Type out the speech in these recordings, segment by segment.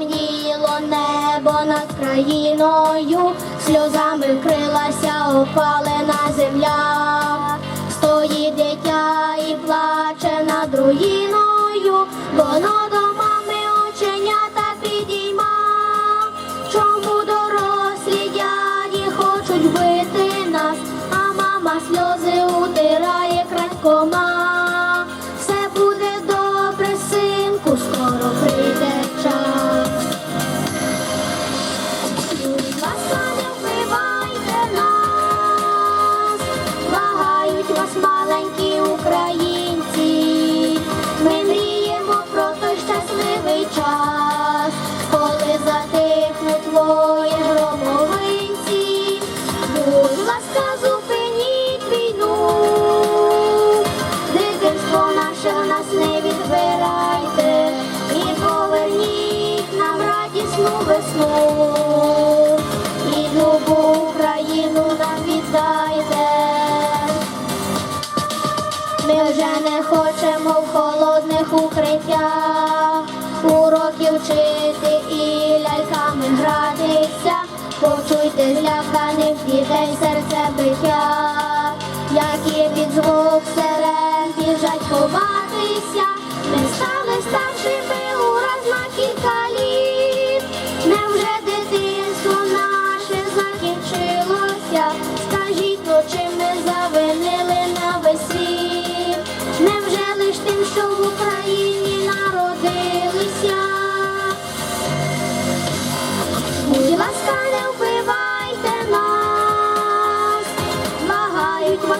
потемніло небо над країною, сльозами крилася опалена земля, стоїть. Весну. Віддайте. Ми вже не хочемо в холодних укриттях уроків вчити і ляльками гратися. Почуйте зляканих дітей серце биття, які під звук сирен біжать ховатися. Ми стали старшими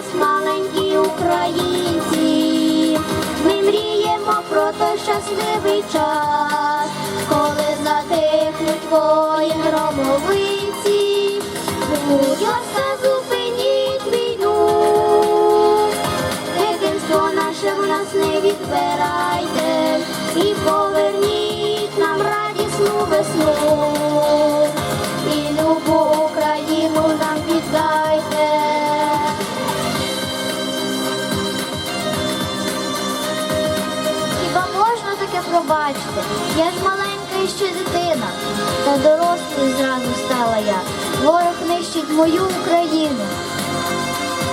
вас маленькі українці. Ми мріємо про той щасливий час, коли затихнуть твої громовиці. Будь зупиніть війну, дитинство наше в нас не відбирайте і Я ж маленька і ще дитина. Та дорослою зразу стала я. Ворог нищить мою Україну.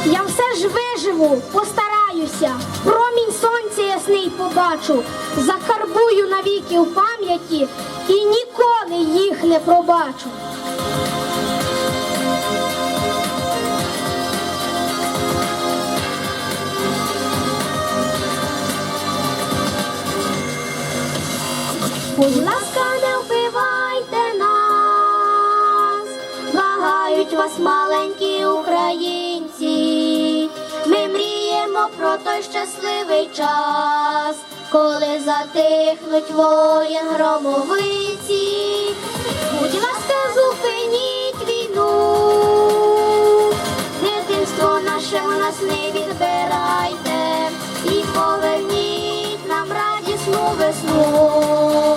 Я все ж виживу, постараюся. Промінь сонця ясний побачу, закарбую навіки в пам'яті і ніколи їх не пробачу. Будь ласка, не вбивайте нас, благають вас маленькі українці. Ми мріємо про той щасливий час, коли затихнуть воєн громовиці. Будь ласка, зупиніть війну, дитинство наше в нас не відбирайте і поверніть нам радісну весну.